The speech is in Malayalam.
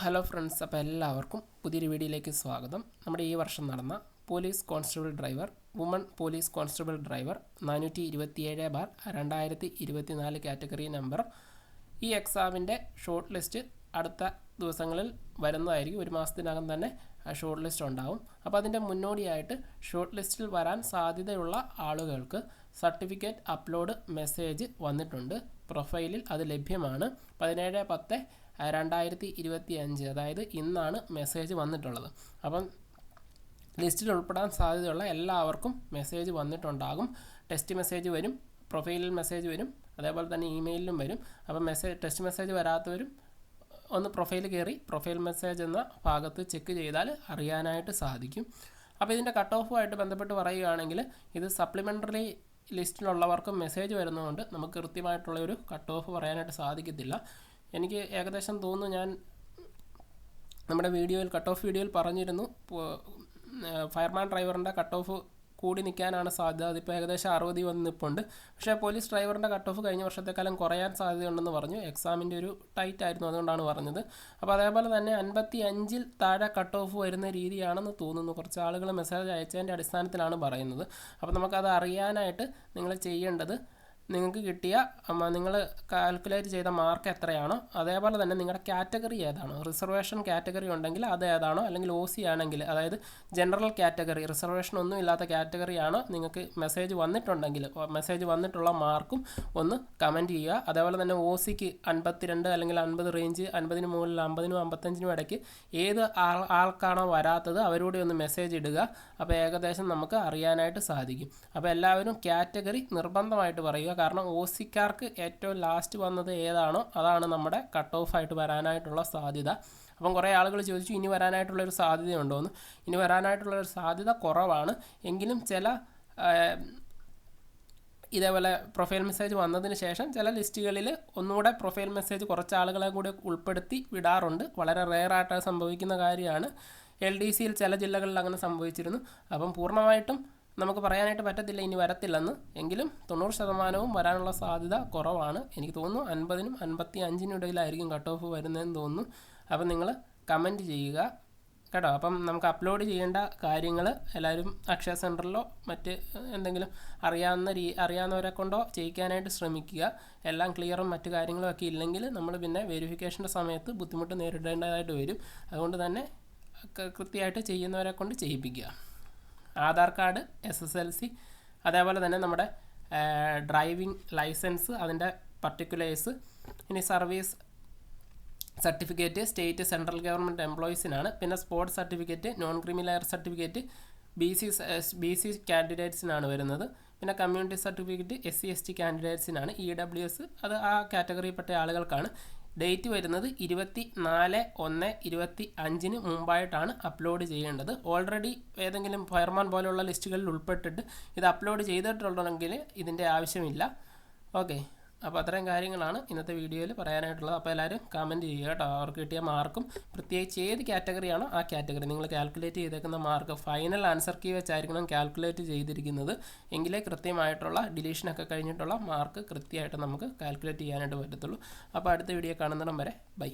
ഹലോ ഫ്രണ്ട്സ് അപ്പോൾ എല്ലാവർക്കും പുതിയൊരു വീഡിയോയിലേക്ക് സ്വാഗതം. നമ്മുടെ ഈ വർഷം നടന്ന police constable driver woman police constable driver നാനൂറ്റി ഇരുപത്തിയേഴ് ബാർ രണ്ടായിരത്തി ഇരുപത്തിനാല് കാറ്റഗറി നമ്പർ. ഈ എക്സാമിന്റെ ഷോർട്ട് ലിസ്റ്റ് അടുത്ത ദിവസങ്ങളിൽ വരുന്നതായിരിക്കും. ഒരു മാസത്തിനകം തന്നെ ഷോർട്ട് ലിസ്റ്റ് ഉണ്ടാവും. അപ്പോൾ അതിന്റെ മുന്നോടിയായിട്ട് ഷോർട്ട് ലിസ്റ്റിൽ വരാൻ സാധ്യതയുള്ള ആളുകൾക്ക് സർട്ടിഫിക്കറ്റ് അപ്ലോഡ് മെസ്സേജ് വന്നിട്ടുണ്ട്. പ്രൊഫൈലിൽ അത് ലഭ്യമാണ്. പതിനേഴ് പത്ത് രണ്ടായിരത്തി ഇരുപത്തി അഞ്ച് അതായത് ഇന്നാണ് മെസ്സേജ് വന്നിട്ടുള്ളത്. അപ്പം ലിസ്റ്റിൽ ഉൾപ്പെടാൻ സാധ്യതയുള്ള എല്ലാവർക്കും മെസ്സേജ് വന്നിട്ടുണ്ടാകും. ടെസ്റ്റ് മെസ്സേജ് വരും പ്രൊഫൈലിൽ മെസ്സേജ് വരും അതേപോലെ തന്നെ ഇമെയിലിലും വരും. അപ്പം മെസ്സേജ് ടെസ്റ്റ് മെസ്സേജ് വരാത്തവരും ഒന്ന് പ്രൊഫൈൽ കയറി പ്രൊഫൈൽ മെസ്സേജ് എന്ന ഭാഗത്ത് ചെക്ക് ചെയ്താൽ അറിയാനായിട്ട് സാധിക്കും. അപ്പോൾ ഇതിന്റെ കട്ട് ഓഫുമായിട്ട് ബന്ധപ്പെട്ട് പറയുകയാണെങ്കിൽ ഇത് സപ്ലിമെന്ററി ലിസ്റ്റിലുള്ളവർക്കും മെസ്സേജ് വരുന്നതുകൊണ്ട് നമുക്ക് കൃത്യമായിട്ടുള്ള ഒരു കട്ട് ഓഫ് പറയാനായിട്ട് സാധിക്കത്തില്ല. എനിക്ക് ഏകദേശം തോന്നുന്നു ഞാൻ നമ്മുടെ വീഡിയോയിൽ കട്ട് ഓഫ് വീഡിയോയിൽ പറഞ്ഞിരുന്നു. ഫയർമാൻ ഡ്രൈവറിന്റെ കട്ട് ഓഫ് കൂടി നിൽക്കാനാണ് സാധ്യത. അതിപ്പോൾ ഏകദേശം അറുപതി വന്ന് പക്ഷേ പോലീസ് ഡ്രൈവറിന്റെ കട്ട് ഓഫ് കഴിഞ്ഞ വർഷത്തെക്കാലം കുറയാൻ സാധ്യതയുണ്ടെന്ന് പറഞ്ഞു. എക്സാമിന്റെ ഒരു ടൈറ്റ് ആയിരുന്നു അതുകൊണ്ടാണ് പറഞ്ഞത്. അപ്പോൾ അതേപോലെ തന്നെ അൻപത്തി അഞ്ചിൽ താഴെ കട്ട് ഓഫ് വരുന്ന രീതിയാണെന്ന് തോന്നുന്നു. കുറച്ച് ആളുകൾ മെസ്സേജ് അയച്ചതിന്റെ അടിസ്ഥാനത്തിലാണ് പറയുന്നത്. അപ്പോൾ നമുക്കത് അറിയാനായിട്ട് നിങ്ങൾ ചെയ്യേണ്ടത് നിങ്ങൾക്ക് കിട്ടിയ നിങ്ങൾ കാൽക്കുലേറ്റ് ചെയ്ത മാർക്ക് എത്രയാണോ അതേപോലെ തന്നെ നിങ്ങളുടെ കാറ്റഗറി ഏതാണോ റിസർവേഷൻ കാറ്റഗറി ഉണ്ടെങ്കിൽ അത് ഏതാണോ അല്ലെങ്കിൽ ഒ സി ആണെങ്കിൽ അതായത് ജനറൽ കാറ്റഗറി റിസർവേഷൻ ഒന്നും ഇല്ലാത്ത കാറ്റഗറി ആണോ നിങ്ങൾക്ക് മെസ്സേജ് വന്നിട്ടുണ്ടെങ്കിൽ മെസ്സേജ് വന്നിട്ടുള്ള മാർക്കും ഒന്ന് കമന്റ് ചെയ്യുക. അതേപോലെ തന്നെ ഒ സിക്ക് അൻപത്തിരണ്ട് അല്ലെങ്കിൽ അൻപത് റേഞ്ച് അൻപതിന് മുകളിൽ അമ്പതിനും അമ്പത്തഞ്ചിനും ഇടയ്ക്ക് ഏത് ആൾ ആൾക്കാണോ വരാത്തത് അവരോട് ഒന്ന് മെസ്സേജ് ഇടുക. അപ്പോൾ ഏകദേശം നമുക്ക് അറിയാനായിട്ട് സാധിക്കും. അപ്പോൾ എല്ലാവരും കാറ്റഗറി നിർബന്ധമായിട്ട് പറയുക. കാരണം ഒ സിക്കാർക്ക് ഏറ്റവും ലാസ്റ്റ് വന്നത് ഏതാണോ അതാണ് നമ്മുടെ കട്ട് ഓഫ് ആയിട്ട് വരാനായിട്ടുള്ള സാധ്യത. അപ്പം കുറേ ആളുകൾ ചോദിച്ചു ഇനി വരാനായിട്ടുള്ളൊരു സാധ്യതയുണ്ടോ? എന്ന്. ഇനി വരാനായിട്ടുള്ളൊരു സാധ്യത കുറവാണ്. എങ്കിലും ചില ഇതേപോലെ പ്രൊഫൈൽ മെസ്സേജ് വന്നതിന് ശേഷം ചില ലിസ്റ്റുകളിൽ ഒന്നുകൂടെ പ്രൊഫൈൽ മെസ്സേജ് കുറച്ച് ആളുകളെ കൂടി ഉൾപ്പെടുത്തി വിടാറുണ്ട്. വളരെ റെയറായിട്ട് സംഭവിക്കുന്ന കാര്യമാണ്. എൽ ഡി സിയിൽ ചില ജില്ലകളിൽ അങ്ങനെ സംഭവിച്ചിരുന്നു. അപ്പം പൂർണമായിട്ടും നമുക്ക് പറയാനായിട്ട് പറ്റത്തില്ല ഇനി വരത്തില്ലെന്ന്. എങ്കിലും തൊണ്ണൂറ് ശതമാനവും വരാനുള്ള സാധ്യത കുറവാണ്. എനിക്ക് തോന്നുന്നു അൻപതിനും അൻപത്തി അഞ്ചിനും ഇടയിലായിരിക്കും കട്ട് ഓഫ് വരുന്നതെന്ന് തോന്നുന്നു. അപ്പം നിങ്ങൾ കമന്റ് ചെയ്യുക. കേട്ടോ? അപ്പം നമുക്ക് അപ്ലോഡ് ചെയ്യേണ്ട കാര്യങ്ങൾ എല്ലാവരും അക്ഷയ സെന്ററിലോ മറ്റ് എന്തെങ്കിലും അറിയാവുന്ന രീ അറിയാവുന്നവരെ കൊണ്ടോ ചെയ്യിക്കാനായിട്ട് ശ്രമിക്കുക. എല്ലാം ക്ലിയറും മറ്റു കാര്യങ്ങളും ഒക്കെ ഇല്ലെങ്കിൽ നമ്മൾ പിന്നെ വെരിഫിക്കേഷന്റെ സമയത്ത് ബുദ്ധിമുട്ട് നേരിടേണ്ടതായിട്ട് വരും. അതുകൊണ്ട് തന്നെ കൃത്യമായിട്ട് ചെയ്യുന്നവരെ കൊണ്ട് ചെയ്യിപ്പിക്കുക. Aadhaar card S S L C അതേപോലെ തന്നെ നമ്മുടെ ഡ്രൈവിംഗ് ലൈസൻസ് അതിന്റെ പർട്ടിക്കുലേഴ്സ് ഇനി service certificate state central government എംപ്ലോയീസിനാണ്. പിന്നെ sports certificate non criminal certificate B C B C കാൻഡിഡേറ്റ്സിനാണ് വരുന്നത്. പിന്നെ community certificate S C S T കാൻഡിഡേറ്റ്സിനാണ്. E W S അത് ആ കാറ്റഗറിയിൽപ്പെട്ട ആളുകൾക്കാണ്. ഡേറ്റ് വരുന്നത് ഇരുപത്തി നാല് ഒന്ന് ഇരുപത്തി അഞ്ചിന് മുമ്പായിട്ടാണ് അപ്ലോഡ് ചെയ്യേണ്ടത്. ഓൾറെഡി ഏതെങ്കിലും ഫയർമാൻ പോലെയുള്ള ലിസ്റ്റുകളിൽ ഉൾപ്പെട്ടിട്ട് ഇത് അപ്ലോഡ് ചെയ്തിട്ടുണ്ടെങ്കിൽ ഇതിന്റെ ആവശ്യമില്ല. ഓക്കെ അപ്പോൾ അത്രയും കാര്യങ്ങളാണ് ഇന്നത്തെ വീഡിയോയിൽ പറയാനായിട്ടുള്ളത്. അപ്പോൾ എല്ലാവരും കമന്റ് ചെയ്യുക കേട്ടോ. അവർക്ക് കിട്ടിയ മാർക്കും പ്രത്യേകിച്ച് ഏത് കാറ്റഗറിയാണോ ആ കാറ്റഗറി നിങ്ങൾ കാൽക്കുലേറ്റ് ചെയ്തേക്കുന്ന മാർക്ക് ഫൈനൽ ആൻസർ കീ വെച്ചായിരിക്കണം കാൽക്കുലേറ്റ് ചെയ്തിരിക്കുന്നത്. എങ്കിലേ കൃത്യമായിട്ടുള്ള ഡിലീഷനൊക്കെ കഴിഞ്ഞിട്ടുള്ള മാർക്ക് കൃത്യമായിട്ട് നമുക്ക് കാൽക്കുലേറ്റ് ചെയ്യാനായിട്ട് പറ്റത്തുള്ളൂ. അപ്പോൾ അടുത്ത വീഡിയോ കാണുന്നിടം വരെ. ബൈ